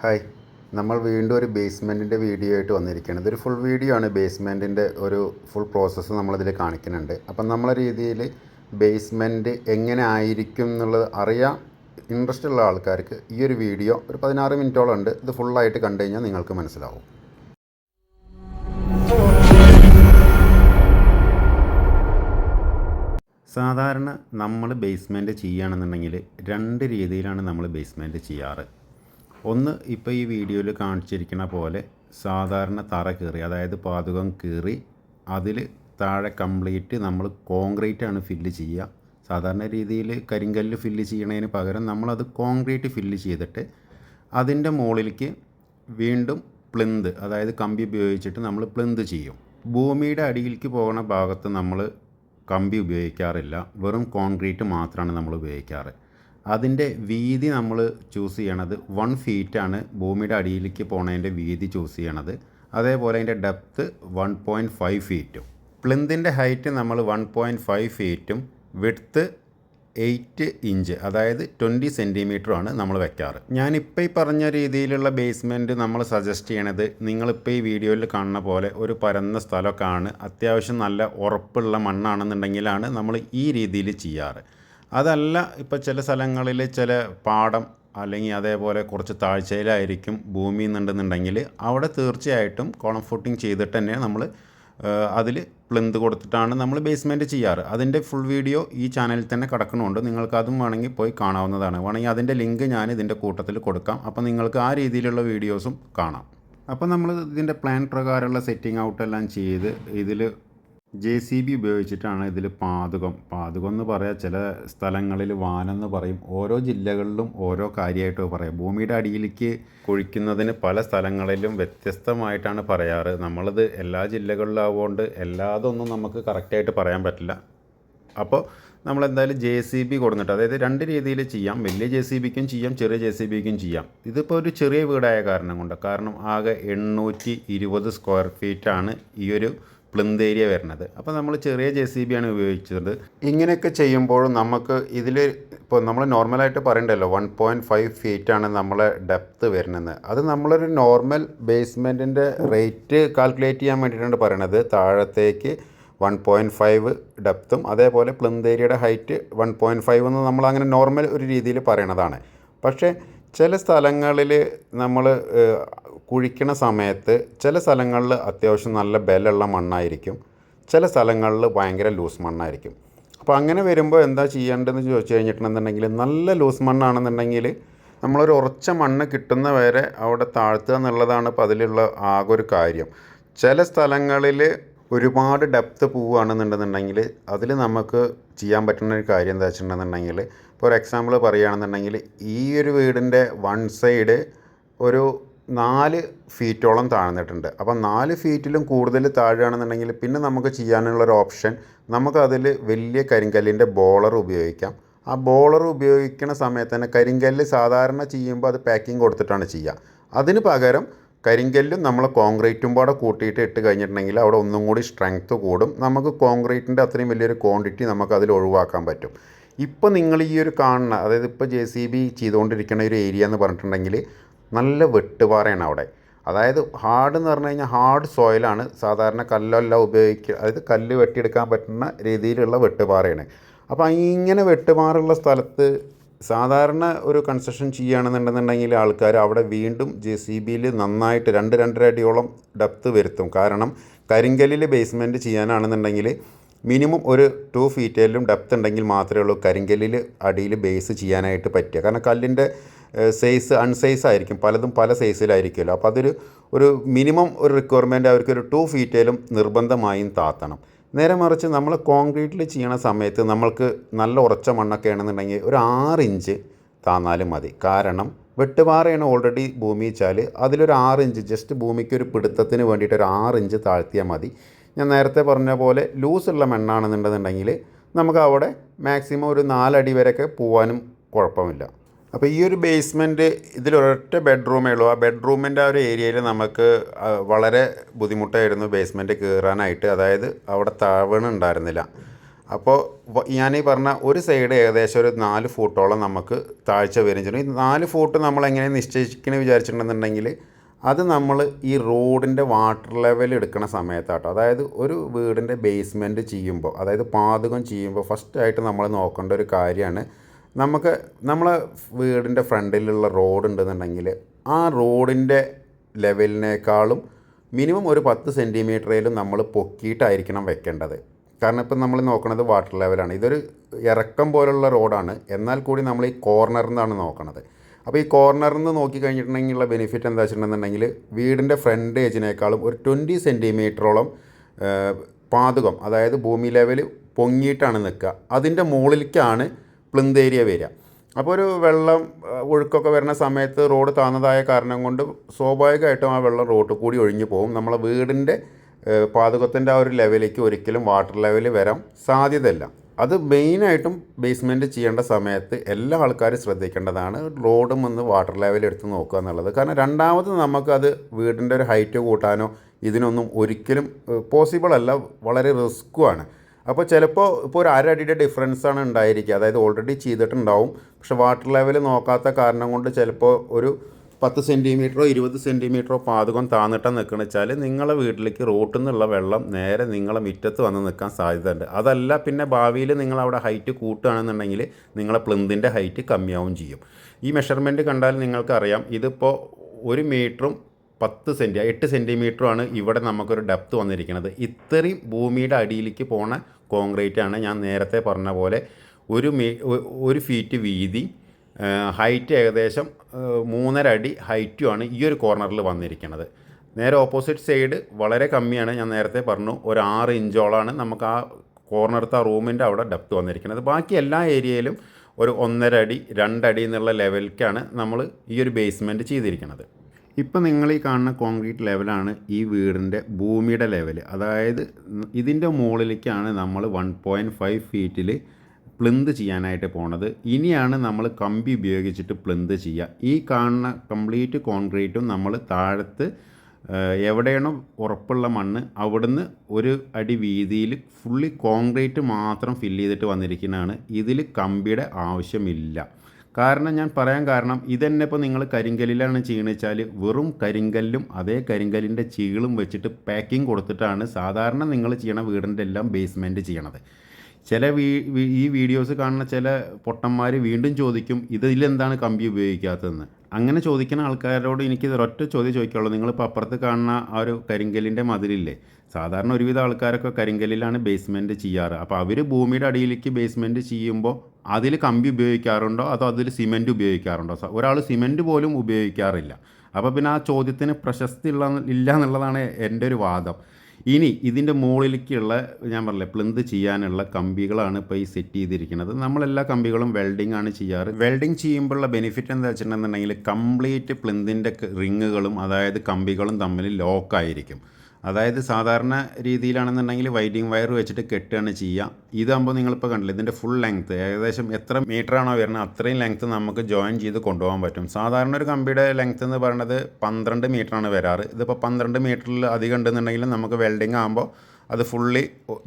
Hi. നമ്മൾ വീണ്ടും ഒരു ബേസ്മെന്റിന്റെ വീഡിയോ ആയിട്ട് വന്നിരിക്കുകയാണ്. ഇതൊരു ഫുൾ വീഡിയോ ആണ്. ബേസ്മെന്റിന്റെ ഒരു ഫുൾ പ്രോസസ്സ് നമ്മളിതിൽ കാണിക്കുന്നുണ്ട്. അപ്പം നമ്മളെ രീതിയിൽ ബേസ്മെന്റ് എങ്ങനെ ആയിരിക്കും എന്നുള്ളത് അറിയാൻ ഇൻട്രസ്റ്റ് ഉള്ള ആൾക്കാർക്ക് ഈ ഒരു വീഡിയോ ഒരു പതിനാറ് മിനിറ്റോളം ഉണ്ട്. ഇത് ഫുള്ളായിട്ട് കണ്ടു കഴിഞ്ഞാൽ നിങ്ങൾക്ക് മനസ്സിലാവും. സാധാരണ നമ്മൾ ബേസ്മെന്റ് ചെയ്യുകയാണെന്നുണ്ടെങ്കിൽ രണ്ട് രീതിയിലാണ് നമ്മൾ ബേസ്മെന്റ് ചെയ്യാറ്. ഒന്ന് ഇപ്പോൾ ഈ വീഡിയോയിൽ കാണിച്ചിരിക്കുന്ന പോലെ സാധാരണ തറ കീറി അതായത് പാതുകം കീറി അതിൽ താഴെ കംപ്ലീറ്റ് നമ്മൾ കോൺക്രീറ്റ് ആണ് ഫില്ല് ചെയ്യുക സാധാരണ രീതിയിൽ കരിങ്കല്ല് ഫില്ല് ചെയ്യണതിന് പകരം നമ്മളത് കോൺക്രീറ്റ് ഫില്ല് ചെയ്തിട്ട് അതിന്റെ മുകളിലേക്ക് വീണ്ടും പ്ലിന്ത് അതായത് കമ്പി ഉപയോഗിച്ചിട്ട് നമ്മൾ പ്ലിന്ത് ചെയ്യും. ഭൂമിയുടെ അടിയിലേക്ക് പോകുന്ന ഭാഗത്ത് നമ്മൾ കമ്പി ഉപയോഗിക്കാറില്ല വെറും കോൺക്രീറ്റ് മാത്രമാണ് നമ്മൾ ഉപയോഗിക്കാറ്. അതിന്റെ വീതി നമ്മൾ ചൂസ് ചെയ്യണത് വൺ ഫീറ്റാണ് ഭൂമിയുടെ അടിയിലേക്ക് പോണതിന്റെ വീതി ചൂസ് ചെയ്യണത്. അതേപോലെ അതിന്റെ ഡെപ്ത്ത് വൺ പോയിന്റ് ഫൈവ് ഫീറ്റും പ്ലിന്തിന്റെ ഹൈറ്റ് നമ്മൾ വൺ പോയിന്റ് ഫൈവ് ഫീറ്റും വിഡ്ത്ത് എയ്റ്റ് ഇഞ്ച് അതായത് ട്വന്റി സെന്റിമീറ്ററുമാണ് നമ്മൾ വെക്കാറ്. ഞാനിപ്പോൾ ഈ പറഞ്ഞ രീതിയിലുള്ള ബേസ്മെന്റ് നമ്മൾ സജസ്റ്റ് ചെയ്യണത് നിങ്ങളിപ്പോൾ ഈ വീഡിയോയിൽ കാണുന്ന പോലെ ഒരു പരന്ന സ്ഥലമൊക്കെ ആണ് അത്യാവശ്യം നല്ല ഉറപ്പുള്ള മണ്ണാണെന്നുണ്ടെങ്കിലാണ് നമ്മൾ ഈ രീതിയിൽ ചെയ്യാറ്. അതല്ല ഇപ്പോൾ ചില സ്ഥലങ്ങളിൽ ചില പാടം അല്ലെങ്കിൽ അതേപോലെ കുറച്ച് താഴ്ചയിലായിരിക്കും ഭൂമി എന്നുണ്ടെന്നുണ്ടെങ്കിൽ അവിടെ തീർച്ചയായിട്ടും കോളം ഫുട്ടിങ് ചെയ്തിട്ട് തന്നെ നമ്മൾ അതിൽ പ്ലിന്ത് കൊടുത്തിട്ടാണ് നമ്മൾ ബേസ്മെന്റ് ചെയ്യാറ്. അതിന്റെ ഫുൾ വീഡിയോ ഈ ചാനലിൽ തന്നെ കിടക്കണമുണ്ട് നിങ്ങൾക്ക് അതും വേണമെങ്കിൽ പോയി കാണാവുന്നതാണ്. വേണമെങ്കിൽ അതിന്റെ ലിങ്ക് ഞാൻ ഇതിന്റെ കൂട്ടത്തിൽ കൊടുക്കാം. അപ്പോൾ നിങ്ങൾക്ക് ആ രീതിയിലുള്ള വീഡിയോസും കാണാം. അപ്പോൾ നമ്മൾ ഇതിന്റെ പ്ലാൻ പ്രകാരമുള്ള സെറ്റിംഗ് ഔട്ടെല്ലാം ചെയ്ത് ഇതിൽ ജെ സി ബി ഉപയോഗിച്ചിട്ടാണ് ഇതിൽ പാതകം. പാതകം എന്ന് പറയാം ചില സ്ഥലങ്ങളിൽ വാനെന്ന് പറയും. ഓരോ ജില്ലകളിലും ഓരോ കാര്യമായിട്ട് പറയാം. ഭൂമിയുടെ അടിയിലേക്ക് കുഴിക്കുന്നതിന് പല സ്ഥലങ്ങളിലും വ്യത്യസ്തമായിട്ടാണ് പറയാറ്. നമ്മളത് എല്ലാ ജില്ലകളിലാവുകൊണ്ട് എല്ലാതൊന്നും നമുക്ക് കറക്റ്റായിട്ട് പറയാൻ പറ്റില്ല. അപ്പോൾ നമ്മളെന്തായാലും ജെ സി ബി കൊടുത്തിട്ട് അതായത് രണ്ട് രീതിയിൽ ചെയ്യാം. വലിയ ജെ സി ബിക്കും ചെയ്യാം ചെറിയ ജെ സി ബിക്കും ചെയ്യാം. ഇതിപ്പോൾ ഒരു ചെറിയ വീടായ കാരണം കൊണ്ട് കാരണം ആകെ എണ്ണൂറ്റി ഇരുപത് സ്ക്വയർ ഫീറ്റാണ് ഈ ഒരു പ്ലിന്ത് ഏരിയ വരുന്നത്. അപ്പോൾ നമ്മൾ ചെറിയ ജെ സി ബി ആണ് ഉപയോഗിച്ചത്. ഇങ്ങനെയൊക്കെ ചെയ്യുമ്പോൾ നമുക്ക് ഇതിൽ ഇപ്പോൾ നമ്മൾ നോർമലായിട്ട് പറയണ്ടല്ലോ വൺ പോയിന്റ് ഫൈവ് ഫീറ്റ് ആണ് നമ്മളെ ഡെപ്ത്ത് വരുന്നത്. അത് നമ്മളൊരു നോർമൽ ബേസ്മെന്റിന്റെ റേറ്റ് കാൽക്കുലേറ്റ് ചെയ്യാൻ വേണ്ടിയിട്ടാണ് പറയണത്. താഴത്തേക്ക് വൺ പോയിന്റ് ഫൈവ് ഡെപ്തും അതേപോലെ പ്ലിന്ത് ഏരിയയുടെ ഹൈറ്റ് വൺ പോയിന്റ് ഫൈവ് എന്ന് നമ്മൾ അങ്ങനെ നോർമൽ ഒരു രീതിയിൽ പറയണതാണ്. പക്ഷേ ചില സ്ഥലങ്ങളിൽ നമ്മൾ കുഴിക്കണ സമയത്ത് ചില സ്ഥലങ്ങളിൽ അത്യാവശ്യം നല്ല ബലമുള്ള മണ്ണായിരിക്കും. ചില സ്ഥലങ്ങളിൽ ഭയങ്കര ലൂസ് മണ്ണായിരിക്കും. അപ്പോൾ അങ്ങനെ വരുമ്പോൾ എന്താ ചെയ്യേണ്ടതെന്ന് ചോദിച്ചു കഴിഞ്ഞിട്ടുണ്ടെന്നുണ്ടെങ്കിൽ നല്ല ലൂസ് മണ്ണാണെന്നുണ്ടെങ്കിൽ നമ്മളൊരു ഉറച്ച മണ്ണ് കിട്ടുന്ന വരെ അവിടെ താഴ്ത്തുക എന്നുള്ളതാണ് ഇപ്പോൾ അതിലുള്ള ആകെ ഒരു കാര്യം. ചില സ്ഥലങ്ങളിൽ ഒരുപാട് ഡെപ്ത്ത് പോവുകയാണെന്നുണ്ടെന്നുണ്ടെങ്കിൽ അതിൽ നമുക്ക് ചെയ്യാൻ പറ്റുന്ന ഒരു കാര്യം എന്താ വെച്ചിട്ടുണ്ടെന്നുണ്ടെങ്കിൽ ഇപ്പോൾ ഒരു എക്സാമ്പിൾ പറയുകയാണെന്നുണ്ടെങ്കിൽ ഈ ഒരു വീടിന്റെ വൺ സൈഡ് ഒരു നാല് ഫീറ്റോളം താഴ്ന്നിട്ടുണ്ട്. അപ്പം നാല് ഫീറ്റിലും കൂടുതൽ താഴുകയാണെന്നുണ്ടെങ്കിൽ പിന്നെ നമുക്ക് ചെയ്യാനുള്ളൊരു ഓപ്ഷൻ നമുക്കതിൽ വലിയ കരിങ്കല്ലിന്റെ ബോളർ ഉപയോഗിക്കാം. ആ ബോളർ ഉപയോഗിക്കുന്ന സമയത്ത് തന്നെ കരിങ്കല്ല് സാധാരണ ചെയ്യുമ്പോൾ അത് പാക്കിംഗ് കൊടുത്തിട്ടാണ് ചെയ്യുക. അതിന് പകരം കരിങ്കല്ലും നമ്മൾ കോൺക്രീറ്റും കൂടെ കൂട്ടിയിട്ട് ഇട്ട് കഴിഞ്ഞിട്ടുണ്ടെങ്കിൽ അവിടെ ഒന്നും കൂടി സ്ട്രെങ്ത്ത് കൂടും. നമുക്ക് കോൺക്രീറ്റിന്റെ അത്രയും വലിയൊരു ക്വാണ്ടിറ്റി നമുക്ക് അതിൽ ഒഴിവാക്കാൻ പറ്റും. ഇപ്പോൾ നിങ്ങൾ ഈ ഒരു കാണുന്ന അതായത് ഇപ്പോൾ ജെ സി ബി ചെയ്തുകൊണ്ടിരിക്കുന്ന ഒരു ഏരിയ എന്ന് പറഞ്ഞിട്ടുണ്ടെങ്കിൽ നല്ല വെട്ടുപാറയാണ് അവിടെ. അതായത് ഹാർഡ് എന്ന് പറഞ്ഞു കഴിഞ്ഞാൽ ഹാർഡ് സോയിലാണ് സാധാരണ കല്ലെല്ലാം ഉപയോഗിക്കുക അതായത് കല്ല് വെട്ടിയെടുക്കാൻ പറ്റുന്ന രീതിയിലുള്ള വെട്ടുപാറയാണ്. അപ്പോൾ ഇങ്ങനെ വെട്ടുപാറുള്ള സ്ഥലത്ത് സാധാരണ ഒരു കൺസ്ട്രക്ഷൻ ചെയ്യുകയാണെന്നുണ്ടെന്നുണ്ടെങ്കിൽ ആൾക്കാർ അവിടെ വീണ്ടും ജെ സി ബിയിൽ നന്നായിട്ട് രണ്ട് രണ്ടര അടിയോളം ഡെപ്ത്ത് വരുത്തും. കാരണം കരിങ്കല്ലിൽ ബേസ്മെന്റ് ചെയ്യാനാണെന്നുണ്ടെങ്കിൽ മിനിമം ഒരു ടു ഫീറ്റേലും ഡെപ്ത്ത് ഉണ്ടെങ്കിൽ മാത്രമേ ഉള്ളൂ കരിങ്കല്ലിൽ അടിയിൽ ബേസ് ചെയ്യാനായിട്ട് പറ്റുക. കാരണം കല്ലിന്റെ സൈസ് അൺസൈസ് ആയിരിക്കും. പലതും പല സൈസിലായിരിക്കുമല്ലോ അപ്പോൾ അതൊരു ഒരു മിനിമം ഒരു റിക്വയർമെന്റ് അവർക്ക് ഒരു ടു ഫീറ്റേലും നിർബന്ധമായും താത്തണം. നേരെ മറിച്ച് നമ്മൾ കോൺക്രീറ്റിൽ ചെയ്യണ സമയത്ത് നമ്മൾക്ക് നല്ല ഉറച്ച മണ്ണൊക്കെ ആണെന്നുണ്ടെങ്കിൽ ഒരു ആറ് ഇഞ്ച് താന്നാലും മതി. കാരണം വെട്ടുപാറയാണ് ഓൾറെഡി ഭൂമി വെച്ചാൽ അതിലൊരു ആറ് ഇഞ്ച് ജസ്റ്റ് ഭൂമിക്ക് ഒരു പിടുത്തത്തിന് വേണ്ടിയിട്ട് ഒരു ആറ് ഇഞ്ച് താഴ്ത്തിയാൽ മതി. ഞാൻ നേരത്തെ പറഞ്ഞ പോലെ ലൂസുള്ള മണ്ണാണെന്നുണ്ടെന്നുണ്ടെങ്കിൽ നമുക്ക് അവിടെ മാക്സിമം ഒരു നാലടി വരെയൊക്കെ പോകാനും കുഴപ്പമില്ല. അപ്പോൾ ഈ ഒരു ബേസ്മെന്റ് ഇതിലൊരൊറ്റ ബെഡ്റൂമേ ഉള്ളൂ ആ ബെഡ്റൂമിന്റെ ആ ഒരു ഏരിയയിൽ നമുക്ക് വളരെ ബുദ്ധിമുട്ടായിരുന്നു ബേസ്മെന്റ് കയറാനായിട്ട് അതായത് അവിടെ താവണ ഉണ്ടായിരുന്നില്ല. അപ്പോൾ ഞാൻ ഈ പറഞ്ഞ ഒരു സൈഡ് ഏകദേശം ഒരു നാല് ഫൂട്ടോളം നമുക്ക് താഴ്ച വരും ഈ നാല് ഫൂട്ട് നമ്മൾ എങ്ങനെ നിശ്ചയിക്കണമെന്ന് വിചാരിച്ചിട്ടുണ്ടെന്നുണ്ടെങ്കിൽ അത് നമ്മൾ ഈ റോഡിന്റെ വാട്ടർ ലെവൽ എടുക്കുന്ന സമയത്താട്ടോ. അതായത് ഒരു വീടിന്റെ ബേസ്മെന്റ് ചെയ്യുമ്പോൾ അതായത് പാതകം ചെയ്യുമ്പോൾ ഫസ്റ്റായിട്ട് നമ്മൾ നോക്കേണ്ട ഒരു കാര്യമാണ് നമുക്ക് നമ്മളെ വീടിന്റെ ഫ്രണ്ടിലുള്ള റോഡ് ഉണ്ടെന്നുണ്ടെങ്കിൽ ആ റോഡിന്റെ ലെവലിനേക്കാളും മിനിമം ഒരു പത്ത് സെന്റിമീറ്ററേലും നമ്മൾ പൊക്കിയിട്ടായിരിക്കണം വെക്കേണ്ടത്. കാരണം ഇപ്പം നമ്മൾ നോക്കുന്നത് വാട്ടർ ലെവലാണ്. ഇതൊരു ഇറക്കം പോലുള്ള റോഡാണ്. എന്നാൽ കൂടി നമ്മൾ ഈ കോർണറിൽ നിന്നാണ് നോക്കണത്. അപ്പോൾ ഈ കോർണറിൽ നിന്ന് നോക്കി കഴിഞ്ഞിട്ടുണ്ടെങ്കിലുള്ള ബെനിഫിറ്റ് എന്താ വെച്ചിട്ടുണ്ടെന്നുണ്ടെങ്കിൽ വീടിന്റെ ഫ്രണ്ട് ഏജിനേക്കാളും ഒരു ട്വന്റി സെന്റിമീറ്ററോളം പാതകം അതായത് ഭൂമി ലെവൽ പൊങ്ങിയിട്ടാണ് നിൽക്കുക. അതിന്റെ മുകളിലേക്കാണ് പ്ലിന്ത് ഏരിയ വരിക. അപ്പോൾ ഒരു വെള്ളം ഒഴുക്കൊക്കെ വരുന്ന സമയത്ത് റോഡ് താന്നതായ കാരണം കൊണ്ട് സ്വാഭാവികമായിട്ടും ആ വെള്ളം റോഡ് കൂടി ഒഴിഞ്ഞു പോകും. നമ്മളെ വീടിന്റെ പാതകത്തിന്റെ ആ ഒരു ലെവലിലേക്ക് ഒരിക്കലും വാട്ടർ ലെവൽ വരാൻ സാധ്യതയില്ല. അത് മെയിനായിട്ടും ബേസ്മെന്റ് ചെയ്യേണ്ട സമയത്ത് എല്ലാ ആൾക്കാരും ശ്രദ്ധിക്കേണ്ടതാണ് റോഡും ഒന്ന് വാട്ടർ ലെവൽ എടുത്ത് നോക്കുക എന്നുള്ളത്. കാരണം രണ്ടാമത് നമുക്കത് വീടിന്റെ ഒരു ഹൈറ്റ് കൂട്ടാനോ ഇതിനൊന്നും ഒരിക്കലും പോസിബിൾ അല്ല. വളരെ റിസ്ക്കുമാണ് അപ്പോൾ ചിലപ്പോൾ ഇപ്പോൾ ഒരു അരടിയുടെ ഡിഫറൻസ് ആണ് ഉണ്ടായിരിക്കുക. അതായത് ഓൾറെഡി ചെയ്തിട്ടുണ്ടാവും. പക്ഷെ വാട്ടർ ലെവൽ നോക്കാത്ത കാരണം കൊണ്ട് ചിലപ്പോൾ ഒരു പത്ത് സെന്റിമീറ്ററോ ഇരുപത് സെന്റിമീറ്ററോ പാതകം താന്നിട്ടാൽ നിൽക്കണ വെച്ചാൽ നിങ്ങളെ വീട്ടിലേക്ക് റോട്ടിൽ നിന്നുള്ള വെള്ളം നേരെ നിങ്ങളെ മുറ്റത്ത് വന്ന് നിൽക്കാൻ സാധ്യതയുണ്ട്. അതല്ല പിന്നെ ഭാവിയിൽ നിങ്ങൾ അവിടെ ഹൈറ്റ് കൂട്ടുകയാണെന്നുണ്ടെങ്കിൽ നിങ്ങളെ പ്ലിന്തിന്റെ ഹൈറ്റ് കമ്മിയാവും ചെയ്യും. ഈ മെഷർമെന്റ് കണ്ടാൽ നിങ്ങൾക്കറിയാം ഇതിപ്പോൾ ഒരു മീറ്ററും പത്ത് സെന്റി എട്ട് സെന്റിമീറ്ററുമാണ് ഇവിടെ നമുക്കൊരു ഡെപ്ത് വന്നിരിക്കുന്നത് ഇത്രയും ഭൂമിയുടെ അടിയിലേക്ക് പോണ കോൺക്രീറ്റ് ആണ് ഞാൻ നേരത്തെ പറഞ്ഞ പോലെ ഒരു മീ ഒരു ഫീറ്റ് വീതി ഹൈറ്റ് ഏകദേശം മൂന്നര അടി ഹൈറ്റുമാണ് ഈ ഒരു കോർണറിൽ വന്നിരിക്കുന്നത്. നേരെ ഓപ്പോസിറ്റ് സൈഡ് വളരെ കമ്മിയാണ് ഞാൻ നേരത്തെ പറഞ്ഞു ഒരു ആറ് ഇഞ്ചോളാണ് നമുക്ക് ആ കോർണർത്തെ ആ റൂമിന്റെ അവിടെ ഡെപ്ത് വന്നിരിക്കുന്നത്. ബാക്കി എല്ലാ ഏരിയയിലും ഒരു ഒന്നര അടി രണ്ടടി എന്നുള്ള ലെവലിലേക്കാണ് നമ്മൾ ഈ ഒരു ബേസ്മെന്റ് ചെയ്തിരിക്കുന്നത്. ഇപ്പം നിങ്ങൾ ഈ കാണുന്ന കോൺക്രീറ്റ് ലെവലാണ് ഈ വീടിന്റെ ഭൂമിയുടെ ലെവൽ അതായത് ഇതിന്റെ മുകളിലേക്കാണ് നമ്മൾ വൺ പോയിന്റ് ഫൈവ് ഫീറ്റിൽ പ്ലിന്ത് ചെയ്യാനായിട്ട് പോണത്. ഇനിയാണ് നമ്മൾ കമ്പി ഉപയോഗിച്ചിട്ട് പ്ലിന്ത് ചെയ്യുക. ഈ കാണുന്ന കംപ്ലീറ്റ് കോൺക്രീറ്റും നമ്മൾ താഴത്ത് എവിടെയാണോ ഉറപ്പുള്ള മണ്ണ് അവിടുന്ന് ഒരു അടി വീതിയിൽ ഫുള്ളി കോൺക്രീറ്റ് മാത്രം ഫില്ല് ചെയ്തിട്ട് വന്നിരിക്കുന്നതാണ്. ഇതിൽ കമ്പിയുടെ ആവശ്യമില്ല. കാരണം ഞാൻ പറയാൻ കാരണം ഇതന്നെ ഇപ്പോൾ നിങ്ങൾ കരിങ്കല്ലിലാണ് ചെയ്യണ വെച്ചാൽ വെറും കരിങ്കല്ലും അതേ കരിങ്കല്ലിന്റെ ചീളും വെച്ചിട്ട് പാക്കിംഗ് കൊടുത്തിട്ടാണ് സാധാരണ നിങ്ങൾ ചെയ്യണ വീടിന്റെ എല്ലാം ബേസ്മെന്റ് ചെയ്യണത്. ചില വീ ഈ വീഡിയോസ് കാണുന്ന ചില പൊട്ടന്മാർ വീണ്ടും ചോദിക്കും ഇതിലെന്താണ് കമ്പി ഉപയോഗിക്കാത്തതെന്ന്? അങ്ങനെ ചോദിക്കുന്ന ആൾക്കാരോട് എനിക്ക് ഒരൊറ്റ ചോദ്യം ചോദിക്കാനുള്ളൂ. നിങ്ങളിപ്പോൾ അപ്പുറത്ത് കാണുന്ന ആ ഒരു കരിങ്കല്ലിന്റെ മതിലില്ലേ? സാധാരണ ഒരുവിധ ആൾക്കാരൊക്കെ കരിങ്കല്ലിലാണ് ബേസ്മെന്റ് ചെയ്യാറ്. അപ്പോൾ അവർ ഭൂമിയുടെ അടിയിലേക്ക് ബേസ്മെന്റ് ചെയ്യുമ്പോൾ അതിൽ കമ്പി ഉപയോഗിക്കാറുണ്ടോ? അതോ അതിൽ സിമെന്റ് ഉപയോഗിക്കാറുണ്ടോ? ഒരാൾ സിമെന്റ് പോലും ഉപയോഗിക്കാറില്ല. അപ്പോൾ പിന്നെ ആ ചോദ്യത്തിന് പ്രശസ്തി ഉള്ള ഇല്ല എന്നുള്ളതാണ് എന്റെ ഒരു വാദം. ഇനി ഇതിന്റെ മുകളിലേക്കുള്ള ഞാൻ പറഞ്ഞില്ലേ പ്ലിന്ത് ചെയ്യാനുള്ള കമ്പികളാണ് ഇപ്പോൾ ഈ സെറ്റ് ചെയ്തിരിക്കുന്നത്. നമ്മളെല്ലാ കമ്പികളും വെൽഡിംഗ് ആണ് ചെയ്യാറ്. വെൽഡിംഗ് ചെയ്യുമ്പോഴുള്ള ബെനിഫിറ്റ് എന്താ വെച്ചിട്ടുണ്ടെന്നുണ്ടെങ്കിൽ കംപ്ലീറ്റ് പ്ലിന്തിന്റെ റിങ്ങുകളും അതായത് കമ്പികളും തമ്മിൽ ലോക്കായിരിക്കും അതായത് സാധാരണ രീതിയിലാണെന്നുണ്ടെങ്കിൽ വൈഡിങ് വയർ വെച്ചിട്ട് കെട്ടുകയാണ് ചെയ്യുക. ഇതാകുമ്പോൾ നിങ്ങളിപ്പോൾ കണ്ടില്ല ഇതിന്റെ ഫുൾ ലെങ്ത്ത് ഏകദേശം എത്ര മീറ്ററാണോ വരുന്നത് അത്രയും ലെങ്ത്ത് നമുക്ക് ജോയിൻ ചെയ്ത് കൊണ്ടുപോകാൻ പറ്റും. സാധാരണ ഒരു കമ്പിയുടെ ലെങ്ത്ത് എന്ന് പറയുന്നത് പന്ത്രണ്ട് മീറ്ററാണ് വരാറ്. ഇതിപ്പോൾ പന്ത്രണ്ട് മീറ്ററിൽ അധികം ഉണ്ടെന്നുണ്ടെങ്കിൽ നമുക്ക് വെൽഡിങ് ആകുമ്പോൾ അത് ഫുള്ളി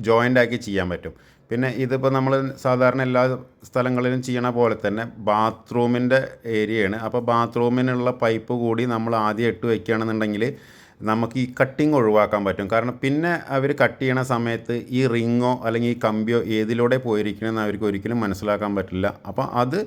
ജോയിന്റ് ആക്കി ചെയ്യാൻ പറ്റും. പിന്നെ ഇതിപ്പോൾ നമ്മൾ സാധാരണ എല്ലാ സ്ഥലങ്ങളിലും ചെയ്യണ പോലെ തന്നെ ബാത്റൂമിന്റെ ഏരിയയാണ് അപ്പോൾ ബാത്റൂമിനുള്ള പൈപ്പ് കൂടി നമ്മൾ ആദ്യം ഇട്ട് വയ്ക്കുകയാണെന്നുണ്ടെങ്കിൽ നമുക്ക് ഈ കട്ടിങ് ഒഴിവാക്കാൻ പറ്റും. കാരണം പിന്നെ അവർ കട്ട് ചെയ്യണ സമയത്ത് ഈ റിങ്ങോ അല്ലെങ്കിൽ ഈ കമ്പിയോ ഏതിലൂടെ പോയിരിക്കണമെന്ന് അവർക്ക് ഒരിക്കലും മനസ്സിലാക്കാൻ പറ്റില്ല. അപ്പോൾ അത്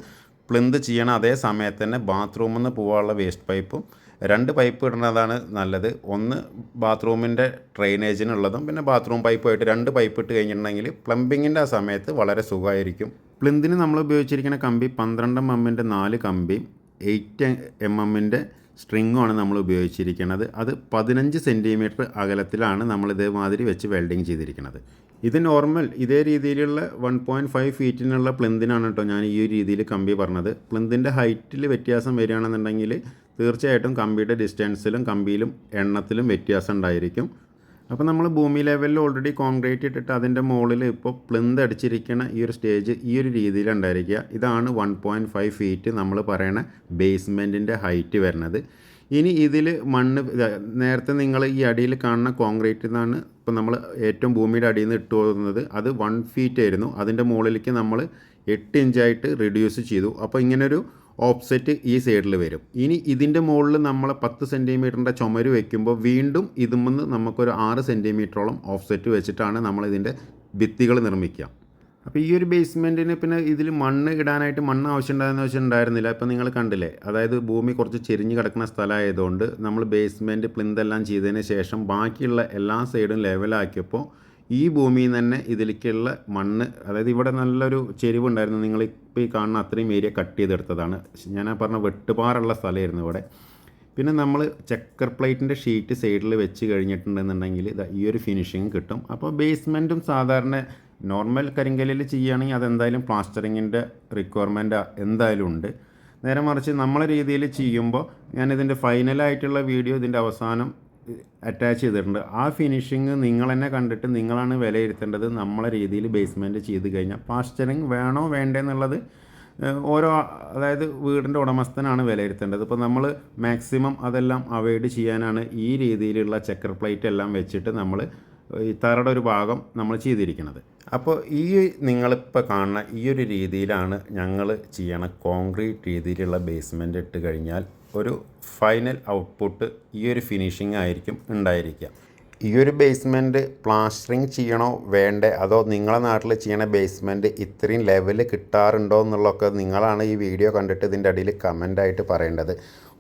പ്ലിന്ത് ചെയ്യണ അതേ സമയത്ത് തന്നെ ബാത്റൂമിൽ നിന്ന് പോകാനുള്ള വേസ്റ്റ് പൈപ്പും രണ്ട് പൈപ്പ് ഇടുന്നതാണ് നല്ലത്. ഒന്ന് ബാത്റൂമിന്റെ ഡ്രെയിനേജിനുള്ളതും പിന്നെ ബാത്റൂം പൈപ്പുമായിട്ട് രണ്ട് പൈപ്പ് ഇട്ട് കഴിഞ്ഞിട്ടുണ്ടെങ്കിൽ പ്ലംബിങ്ങിന്റെ ആ സമയത്ത് വളരെ സുഖമായിരിക്കും. പ്ലിന്തിന് നമ്മൾ ഉപയോഗിച്ചിരിക്കുന്ന കമ്പി പന്ത്രണ്ട് മമ്മിന്റെ നാല് കമ്പിയും എയ്റ്റ് എം എമ്മിന്റെ സ്ട്രിങ്ങാണ് നമ്മൾ ഉപയോഗിച്ചിരിക്കുന്നത്. അത് പതിനഞ്ച് സെന്റിമീറ്റർ അകലത്തിലാണ് നമ്മൾ ഇതേമാതിരി വെച്ച് വെൽഡിങ് ചെയ്തിരിക്കുന്നത്. ഇത് നോർമൽ ഇതേ രീതിയിലുള്ള വൺ പോയിന്റ് ഫൈവ് ഫീറ്റിനുള്ള പ്ലിന്തിനാണ് കേട്ടോ ഞാൻ ഈ ഒരു രീതിയിൽ കമ്പി പറഞ്ഞത്. പ്ലിന്തിന്റെ ഹൈറ്റിൽ വ്യത്യാസം വരികയാണെന്നുണ്ടെങ്കിൽ തീർച്ചയായിട്ടും കമ്പിയുടെ ഡിസ്റ്റൻസിലും കമ്പിയിലും എണ്ണത്തിലും വ്യത്യാസം ഉണ്ടായിരിക്കും. അപ്പോൾ നമ്മൾ ഭൂമി ലെവലിൽ ഓൾറെഡി കോൺക്രീറ്റ് ഇട്ടിട്ട് അതിന്റെ മുകളിൽ ഇപ്പോൾ പ്ലിന്ത് അടിച്ചിരിക്കുന്ന ഈ ഒരു സ്റ്റേജ് ഈ ഒരു രീതിയിൽ ഉണ്ടായിരിക്കുക. ഇതാണ് വൺ പോയിന്റ് ഫൈവ് ഫീറ്റ് നമ്മൾ പറയണ ബേസ്മെന്റിന്റെ ഹൈറ്റ് വരുന്നത്. ഇനി ഇതിൽ മണ്ണ് നേരത്തെ നിങ്ങൾ ഈ അടിയിൽ കാണുന്ന കോൺക്രീറ്റ് നിന്നാണ് ഇപ്പോൾ നമ്മൾ ഏറ്റവും ഭൂമിയുടെ അടിയിൽ നിന്ന് ഇട്ട് പോകുന്നത്. അത് വൺ ഫീറ്റ് ആയിരുന്നു. അതിന്റെ മുകളിലേക്ക് നമ്മൾ എട്ട് ഇഞ്ചായിട്ട് റിഡ്യൂസ് ചെയ്തു. അപ്പോൾ ഇങ്ങനൊരു ഓപ്സെറ്റ് ഈ സൈഡിൽ വരും. ഇനി ഇതിന്റെ മുകളിൽ നമ്മൾ പത്ത് സെന്റിമീറ്ററിന്റെ ചുമര് വയ്ക്കുമ്പോൾ വീണ്ടും ഇതുമെന്ന് നമുക്കൊരു ആറ് സെന്റിമീറ്ററോളം ഓഫ്സെറ്റ് വെച്ചിട്ടാണ് നമ്മൾ ഇതിന്റെ ഭിത്തികൾ നിർമ്മിക്കുക. അപ്പോൾ ഈ ഒരു ബേസ്മെന്റിന് പിന്നെ ഇതിൽ മണ്ണ് ഇടാനായിട്ട് മണ്ണ് ആവശ്യമുണ്ടായെന്ന് വെച്ചിട്ടുണ്ടായിരുന്നില്ല ഇപ്പോൾ നിങ്ങൾ കണ്ടില്ലേ? അതായത് ഭൂമി കുറച്ച് ചെരിഞ്ഞ് കിടക്കുന്ന സ്ഥലമായതുകൊണ്ട് നമ്മൾ ബേസ്മെന്റ് പ്ലിന്തെല്ലാം ചെയ്തതിന് ശേഷം ബാക്കിയുള്ള എല്ലാ സൈഡും ലെവലാക്കിയപ്പോൾ ഈ ഭൂമിയിൽ തന്നെ ഇതിലേക്കുള്ള മണ്ണ് അതായത് ഇവിടെ നല്ലൊരു ചെരിവുണ്ടായിരുന്നു. നിങ്ങൾ ഇപ്പോൾ ഈ കാണുന്ന അത്രയും ഏരിയ കട്ട് ചെയ്തെടുത്തതാണ്. ഞാൻ ആ പറഞ്ഞ വെട്ടുപാറുള്ള സ്ഥലമായിരുന്നു ഇവിടെ. പിന്നെ നമ്മൾ ചെക്കർ പ്ലേറ്റിന്റെ ഷീറ്റ് സൈഡിൽ വെച്ച് കഴിഞ്ഞിട്ടുണ്ടെന്നുണ്ടെങ്കിൽ ഈ ഒരു ഫിനിഷിങ് കിട്ടും. അപ്പോൾ ബേസ്മെന്റും സാധാരണ നോർമൽ കരിങ്കല്ലിൽ ചെയ്യുകയാണെങ്കിൽ അതെന്തായാലും പ്ലാസ്റ്ററിങ്ങിന്റെ റിക്വയർമെന്റ് എന്തായാലും ഉണ്ട്. നേരെ മറിച്ച് നമ്മളെ രീതിയിൽ ചെയ്യുമ്പോൾ ഞാൻ ഞാനിതിന്റെ ഫൈനലായിട്ടുള്ള വീഡിയോ ഇതിന്റെ അവസാനം അറ്റാച്ച് ചെയ്തിട്ടുണ്ട്. ആ ഫിനിഷിങ് നിങ്ങൾ തന്നെ കണ്ടിട്ട് നിങ്ങളാണ് വിലയിരുത്തേണ്ടത്. നമ്മളെ രീതിയിൽ ബേസ്മെന്റ് ചെയ്ത് കഴിഞ്ഞാൽ പാസ്റ്ററിങ് വേണോ വേണ്ടെന്നുള്ളത് ഓരോ അതായത് വീടിന്റെ ഉടമസ്ഥനാണ് വിലയിരുത്തേണ്ടത്. ഇപ്പോൾ നമ്മൾ മാക്സിമം അതെല്ലാം അവോയ്ഡ് ചെയ്യാനാണ് ഈ രീതിയിലുള്ള ചെക്കർ പ്ലേറ്റ് എല്ലാം വെച്ചിട്ട് നമ്മൾ ഈ തറയുടെ ഒരു ഭാഗം നമ്മൾ ചെയ്തിരിക്കുന്നത്. അപ്പോൾ ഈ നിങ്ങളിപ്പോൾ കാണുന്ന ഈ ഒരു രീതിയിലാണ് ഞങ്ങൾ ചെയ്യണ കോൺക്രീറ്റ് രീതിയിലുള്ള ബേസ്മെന്റ് ഇട്ട് കഴിഞ്ഞാൽ ഒരു ഫൈനൽ ഔട്ട്പുട്ട് ഈ ഒരു ഫിനിഷിംഗ് ആയിരിക്കും ഉണ്ടായിരിക്കുക. ഈ ഒരു ബേസ്മെന്റ് പ്ലാസ്റ്ററിങ് ചെയ്യണോ വേണ്ടേ? അതോ നിങ്ങളെ നാട്ടിൽ ചെയ്യണ ബേസ്മെന്റ് ഇത്രയും ലെവൽ കിട്ടാറുണ്ടോ എന്നുള്ളതൊക്കെ നിങ്ങളാണ് ഈ വീഡിയോ കണ്ടിട്ട് ഇതിന്റെ അടിയിൽ കമന്റായിട്ട് പറയേണ്ടത്.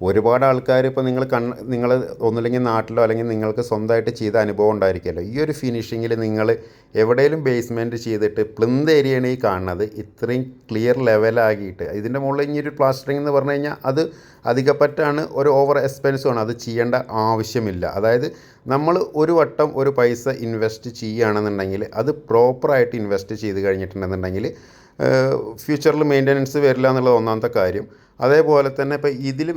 ഒരുപാട് ആൾക്കാർ ഇപ്പോൾ നിങ്ങൾ കൺ നിങ്ങൾ ഒന്നുമില്ലെങ്കിൽ നാട്ടിലോ അല്ലെങ്കിൽ നിങ്ങൾക്ക് സ്വന്തമായിട്ട് ചെയ്ത അനുഭവം ഉണ്ടായിരിക്കുമല്ലോ ഈ ഒരു ഫിനിഷിങ്ങിൽ നിങ്ങൾ എവിടെയെങ്കിലും ബേസ്മെന്റ് ചെയ്തിട്ട് പ്ലിന്ത് ഏരിയയാണ് ഈ കാണുന്നത്. ഇത്രയും ക്ലിയർ ലെവലാക്കിയിട്ട് ഇതിന്റെ മുകളിൽ ഇനി ഒരു പ്ലാസ്റ്ററിംഗ് എന്ന് പറഞ്ഞു കഴിഞ്ഞാൽ അത് അധികപ്പറ്റാണ് ഒരു ഓവർ എക്സ്പെൻസുമാണ് അത് ചെയ്യേണ്ട ആവശ്യമില്ല. അതായത് നമ്മൾ ഒരു വട്ടം ഒരു പൈസ ഇൻവെസ്റ്റ് ചെയ്യുകയാണെന്നുണ്ടെങ്കിൽ അത് പ്രോപ്പറായിട്ട് ഇൻവെസ്റ്റ് ചെയ്ത് കഴിഞ്ഞിട്ടുണ്ടെന്നുണ്ടെങ്കിൽ ഫ്യൂച്ചറിൽ മെയിന്റനൻസ് വരില്ല എന്നുള്ളത് ഒന്നാമത്തെ കാര്യം. അതേപോലെ തന്നെ ഇപ്പോൾ ഇതിൽ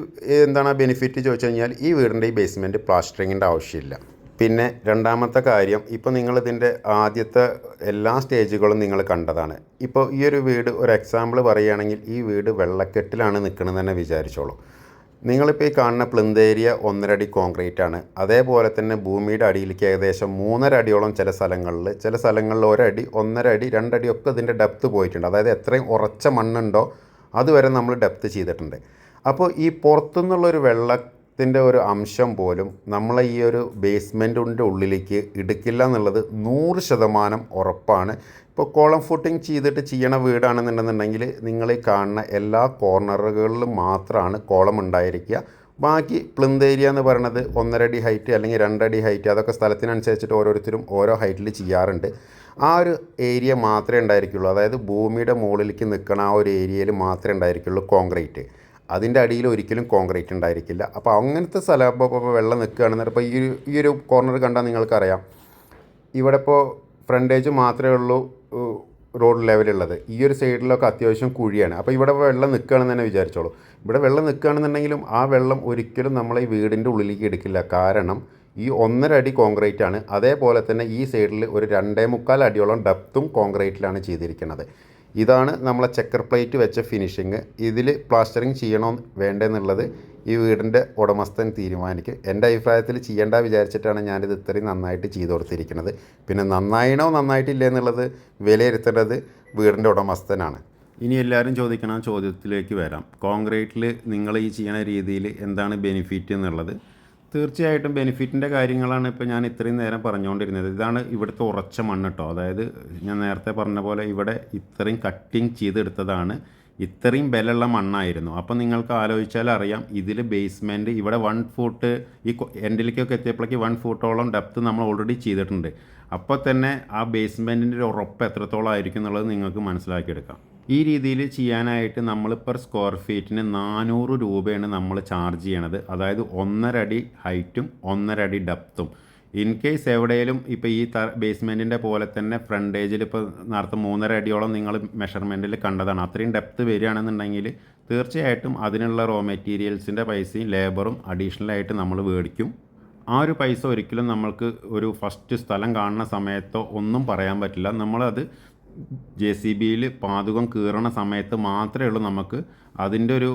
എന്താണ് ബെനിഫിറ്റ് ചോദിച്ചു കഴിഞ്ഞാൽ ഈ വീടിന്റെ ഈ ബേസ്മെന്റ് പ്ലാസ്റ്ററിങ്ങിന്റെ ആവശ്യമില്ല. പിന്നെ രണ്ടാമത്തെ കാര്യം ഇപ്പോൾ നിങ്ങളിതിന്റെ ആദ്യത്തെ എല്ലാ സ്റ്റേജുകളും നിങ്ങൾ കണ്ടതാണ്. ഇപ്പോൾ ഈ ഒരു വീട് ഒരു എക്സാമ്പിൾ പറയുകയാണെങ്കിൽ ഈ വീട് വെള്ളക്കെട്ടിലാണ് നിൽക്കണമെന്ന് തന്നെ വിചാരിച്ചോളൂ. നിങ്ങളിപ്പോൾ ഈ കാണുന്ന പ്ലിന്തേരിയ ഒന്നരടി കോൺക്രീറ്റ് ആണ് അതേപോലെ തന്നെ ഭൂമിയുടെ അടിയിലേക്ക് ഏകദേശം മൂന്നര അടിയോളം ചില സ്ഥലങ്ങളിൽ ചില സ്ഥലങ്ങളിൽ ഒരടി ഒന്നര അടി രണ്ടടി ഒക്കെ ഇതിന്റെ ഡെപ്ത് പോയിട്ടുണ്ട്. അതായത് എത്രയും ഉറച്ച മണ്ണുണ്ടോ അതുവരെ നമ്മൾ ഡെപ്ത് ചെയ്തിട്ടുണ്ട്. അപ്പോൾ ഈ പുറത്തുനിന്നുള്ളൊരു വെള്ളത്തിന്റെ ഒരു അംശം പോലും നമ്മളെ ഈ ഒരു ബേസ്മെന്റിന്റെ ഉള്ളിലേക്ക് എടുക്കില്ല എന്നുള്ളത് നൂറ് ശതമാനം ഉറപ്പാണ്. ഇപ്പോൾ കോളം ഫുട്ടിങ് ചെയ്തിട്ട് ചെയ്യണ വീടാണെന്നുണ്ടെന്നുണ്ടെങ്കിൽ നിങ്ങൾ കാണുന്ന എല്ലാ കോർണറുകളിലും മാത്രമാണ് കോളം ഉണ്ടായിരിക്കുക. ബാക്കി പ്ലിന്ത് ഏരിയ എന്ന് പറയുന്നത് ഒന്നരടി ഹൈറ്റ് അല്ലെങ്കിൽ രണ്ടടി ഹൈറ്റ് അതൊക്കെ സ്ഥലത്തിനനുസരിച്ചിട്ട് ഓരോരുത്തരും ഓരോ ഹൈറ്റിൽ ചെയ്യാറുണ്ട്. ആ ഒരു ഏരിയ മാത്രമേ ഉണ്ടായിരിക്കുള്ളൂ. അതായത് ഭൂമിയുടെ മുകളിലേക്ക് നിൽക്കുന്ന ആ ഒരു ഏരിയയിൽ മാത്രമേ ഉണ്ടായിരിക്കുള്ളൂ കോൺക്രീറ്റ്. അതിന്റെ അടിയിൽ ഒരിക്കലും കോൺക്രീറ്റ് ഉണ്ടായിരിക്കില്ല. അപ്പോൾ അങ്ങനത്തെ സ്ഥലം ഇപ്പോൾ വെള്ളം നിൽക്കുകയാണെന്ന് ഇപ്പോൾ ഈ ഒരു ഈ ഒരു കോർണർ കണ്ടാൽ നിങ്ങൾക്കറിയാം. ഇവിടെ ഇപ്പോൾ ഫ്രണ്ടേജ് മാത്രമേ ഉള്ളൂ. റോഡ് ലെവലുള്ളത്. ഈ ഒരു സൈഡിലൊക്കെ അത്യാവശ്യം കുഴിയാണ്. അപ്പോൾ ഇവിടെ വെള്ളം നിൽക്കുകയാണെന്ന് തന്നെ വിചാരിച്ചോളൂ. ഇവിടെ വെള്ളം നിൽക്കുകയാണെന്നുണ്ടെങ്കിലും ആ വെള്ളം ഒരിക്കലും നമ്മളെ ഈ വീടിന്റെ ഉള്ളിലേക്ക് എടുക്കില്ല. കാരണം ഈ ഒന്നര അടി കോൺക്രീറ്റ് ആണ്. അതേപോലെ തന്നെ ഈ സൈഡിൽ ഒരു രണ്ടേ മുക്കാൽ അടിയോളം ഡെപ്തും കോൺക്രീറ്റിലാണ് ചെയ്തിരിക്കുന്നത്. ഇതാണ് നമ്മളെ ചെക്കർ പ്ലേറ്റ് വെച്ച ഫിനിഷിങ് ഇതിൽ പ്ലാസ്റ്ററിങ് ചെയ്യണോ വേണ്ടെന്നുള്ളത് ഈ വീടിന്റെ ഉടമസ്ഥൻ തീരുമാനിക്കും. എന്റെ അഭിപ്രായത്തിൽ ചെയ്യേണ്ട വിചാരിച്ചിട്ടാണ് ഞാനിത് ഇത്രയും നന്നായിട്ട് ചെയ്തു കൊടുത്തിരിക്കുന്നത്. പിന്നെ നന്നായിണോ നന്നായിട്ടില്ലേ എന്നുള്ളത് വിലയിരുത്തേണ്ടത് വീടിന്റെ ഉടമസ്ഥനാണ്. ഇനി എല്ലാവരും ചോദിക്കണ ചോദ്യത്തിലേക്ക് വരാം. കോൺക്രീറ്റിൽ നിങ്ങൾ ഈ ചെയ്യണ രീതിയിൽ എന്താണ് ബെനിഫിറ്റ് എന്നുള്ളത്? തീർച്ചയായിട്ടും ബെനിഫിറ്റിന്റെ കാര്യങ്ങളാണ് ഇപ്പോൾ ഞാൻ ഇത്രയും നേരം പറഞ്ഞുകൊണ്ടിരുന്നത്. ഇതാണ് ഇവിടുത്തെ ഉറച്ച മണ്ണ് കേട്ടോ അതായത് ഞാൻ നേരത്തെ പറഞ്ഞ പോലെ ഇവിടെ ഇത്രയും കട്ടിങ് ചെയ്തെടുത്തതാണ്. ഇത്രയും ബലമുള്ള മണ്ണായിരുന്നു. അപ്പോൾ നിങ്ങൾക്ക് ആലോചിച്ചാൽ അറിയാം ഇതിൽ ബേസ്മെന്റ് ഇവിടെ വൺ ഫൂട്ട് ഈ എൻഡിലേക്കൊക്കെ എത്തിയപ്പോഴേക്ക് വൺ ഫൂട്ടോളം ഡെപ്ത് നമ്മൾ ഓൾറെഡി ചെയ്തിട്ടുണ്ട്. അപ്പോൾ തന്നെ ആ ബേസ്മെന്റിന്റെ ഒരു ഉറപ്പ് എത്രത്തോളം ആയിരിക്കും എന്നുള്ളത് നിങ്ങൾക്ക് മനസ്സിലാക്കിയെടുക്കാം. ഈ രീതിയിൽ ചെയ്യാനായിട്ട് നമ്മൾ പെർ സ്ക്വയർ ഫീറ്റിന് നാനൂറ് രൂപയാണ് നമ്മൾ ചാർജ് ചെയ്യണത്. അതായത് ഒന്നര അടി ഹൈറ്റും ഒന്നര അടി ഡെപ്തും ഇൻ കേസ് എവിടെയെങ്കിലും ഇപ്പോൾ ഈ ത ബേസ്മെന്റിന്റെ പോലെ തന്നെ ഫ്രണ്ടേജിൽ ഇപ്പോൾ നേരത്തെ മൂന്നര അടിയോളം നിങ്ങൾ മെഷർമെന്റിൽ കണ്ടതാണ്. അത്രയും ഡെപ്ത് വരികയാണെന്നുണ്ടെങ്കിൽ തീർച്ചയായിട്ടും അതിനുള്ള റോ മെറ്റീരിയൽസിന്റെ പൈസയും ലേബറും അഡീഷണലായിട്ട് നമ്മൾ മേടിക്കും. ആ ഒരു പൈസ ഒരിക്കലും നമ്മൾക്ക് ഒരു ഫസ്റ്റ് സ്ഥലം കാണുന്ന സമയത്തോ ഒന്നും പറയാൻ പറ്റില്ല. നമ്മളത് ജെ സി ബിയിൽ പാതുകം കീറണ സമയത്ത് മാത്രമേ ഉള്ളൂ നമുക്ക് അതിന്റെ ഒരു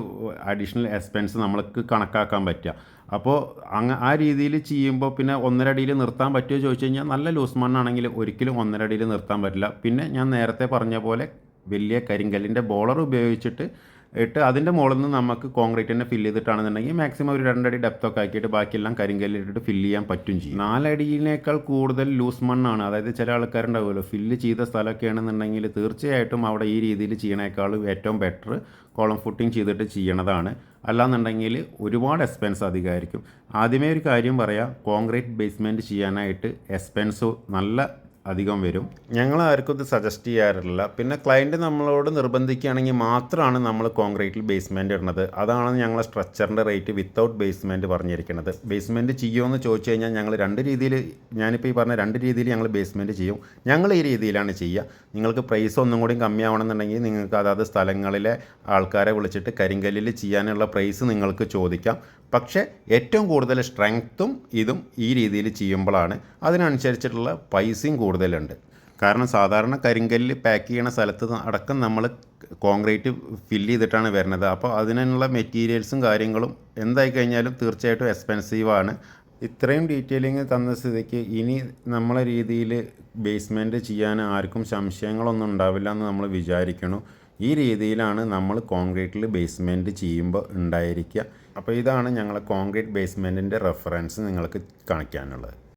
അഡീഷണൽ എക്സ്പെൻസ് നമ്മൾക്ക് കണക്കാക്കാൻ പറ്റുക. അപ്പോൾ അങ്ങ് ആ രീതിയിൽ ചെയ്യുമ്പോൾ പിന്നെ ഒന്നരടിയിൽ നിർത്താൻ പറ്റുമോ ചോദിച്ചു കഴിഞ്ഞാൽ നല്ല ലൂസ് മണ്ണാണെങ്കിൽ ഒരിക്കലും ഒന്നരടിയിൽ നിർത്താൻ പറ്റില്ല. പിന്നെ ഞാൻ നേരത്തെ പറഞ്ഞ പോലെ വലിയ കരിങ്കല്ലിന്റെ ബോളർ ഉപയോഗിച്ചിട്ട് ഇട്ട് അതിന്റെ മുകളിൽ നിന്ന് നമുക്ക് കോൺക്രീറ്റ് തന്നെ ഫില്ല് ചെയ്തിട്ടാണെന്നുണ്ടെങ്കിൽ മാക്സിമം ഒരു രണ്ടടി ഡെപ്തൊക്കെ ആക്കിയിട്ട് ബാക്കിയെല്ലാം കരിങ്കല്ലിട്ടിട്ട് ഫില്ല് ചെയ്യാൻ പറ്റും ചെയ്യും. നാലടിയിനേക്കാൾ കൂടുതൽ ലൂസ് മണ്ണാണ്. അതായത് ചില ആൾക്കാരുണ്ടാവുമല്ലോ ഫില്ല് ചെയ്ത സ്ഥലമൊക്കെ ആണെന്നുണ്ടെങ്കിൽ തീർച്ചയായിട്ടും അവിടെ ഈ രീതിയിൽ ചെയ്യണേക്കാളും ഏറ്റവും ബെറ്റർ കോളം ഫുട്ടിങ് ചെയ്തിട്ട് ചെയ്യണതാണ്. അല്ലാന്നുണ്ടെങ്കിൽ ഒരുപാട് എക്സ്പെൻസ് അധികമായിരിക്കും. ആദ്യമേ ഒരു കാര്യം പറയാം കോൺക്രീറ്റ് ബേസ്മെന്റ് ചെയ്യാനായിട്ട് എക്സ്പെൻസ് നല്ല അധികം വരും. ഞങ്ങൾ ആർക്കും ഇത് സജസ്റ്റ് ചെയ്യാറില്ല. പിന്നെ ക്ലയന്റ് നമ്മളോട് നിർബന്ധിക്കുകയാണെങ്കിൽ മാത്രമാണ് നമ്മൾ കോൺക്രീറ്റിൽ ബേസ്മെന്റ് ഇടുന്നത് അതാണ് ഞങ്ങൾ സ്ട്രക്ചറിന്റെ റേറ്റ് വിത്തൗട്ട് ബേസ്മെന്റ് പറഞ്ഞിരിക്കുന്നത്. ബേസ്മെന്റ് ചെയ്യുമെന്ന് ചോദിച്ചു കഴിഞ്ഞാൽ ഞങ്ങൾ രണ്ട് രീതിയിൽ ഞാനിപ്പോൾ ഈ പറഞ്ഞ രണ്ട് രീതിയിൽ ഞങ്ങൾ ബേസ്മെന്റ് ചെയ്യും. ഞങ്ങൾ ഈ രീതിയിലാണ് ചെയ്യുക. നിങ്ങൾക്ക് പ്രൈസ് ഒന്നും കൂടി കമ്മിയാവണമെന്നുണ്ടെങ്കിൽ നിങ്ങൾക്ക് അതാത് സ്ഥലങ്ങളിലെ ആൾക്കാരെ വിളിച്ചിട്ട് കരിങ്കല്ലിൽ ചെയ്യാനുള്ള പ്രൈസ് നിങ്ങൾക്ക് ചോദിക്കാം. പക്ഷേ ഏറ്റവും കൂടുതൽ സ്ട്രെങ്ത്തും ഇതും ഈ രീതിയിൽ ചെയ്യുമ്പോഴാണ് അതിനനുസരിച്ചിട്ടുള്ള പൈസയും കൂടുതലുണ്ട്. കാരണം സാധാരണ കരിങ്കല്ല് പാക്ക് ചെയ്യണ സ്ഥലത്ത് അടക്കം നമ്മൾ കോൺക്രീറ്റ് ഫില്ല് ചെയ്തിട്ടാണ് വരുന്നത്. അപ്പോൾ അതിനുള്ള മെറ്റീരിയൽസും കാര്യങ്ങളും എന്തായി കഴിഞ്ഞാലും തീർച്ചയായിട്ടും എക്സ്പെൻസീവാണ് ഇത്രയും ഡീറ്റെയിലിംഗ് തന്ന സ്ഥിതിക്ക് ഇനി നമ്മളെ രീതിയിൽ ബേസ്മെന്റ് ചെയ്യാൻ ആർക്കും സംശയങ്ങളൊന്നും ഉണ്ടാവില്ല എന്ന് നമ്മൾ വിചാരിക്കണു ഈ രീതിയിലാണ് നമ്മൾ കോൺക്രീറ്റിൽ ബേസ്മെന്റ് ചെയ്യുമ്പോൾ ഉണ്ടായിരിക്കുക അപ്പോൾ ഇതാണ് ഞങ്ങളെ കോൺക്രീറ്റ് ബേസ്മെന്റിന്റെ റെഫറൻസ് നിങ്ങൾക്ക് കാണിക്കാനുള്ളത്.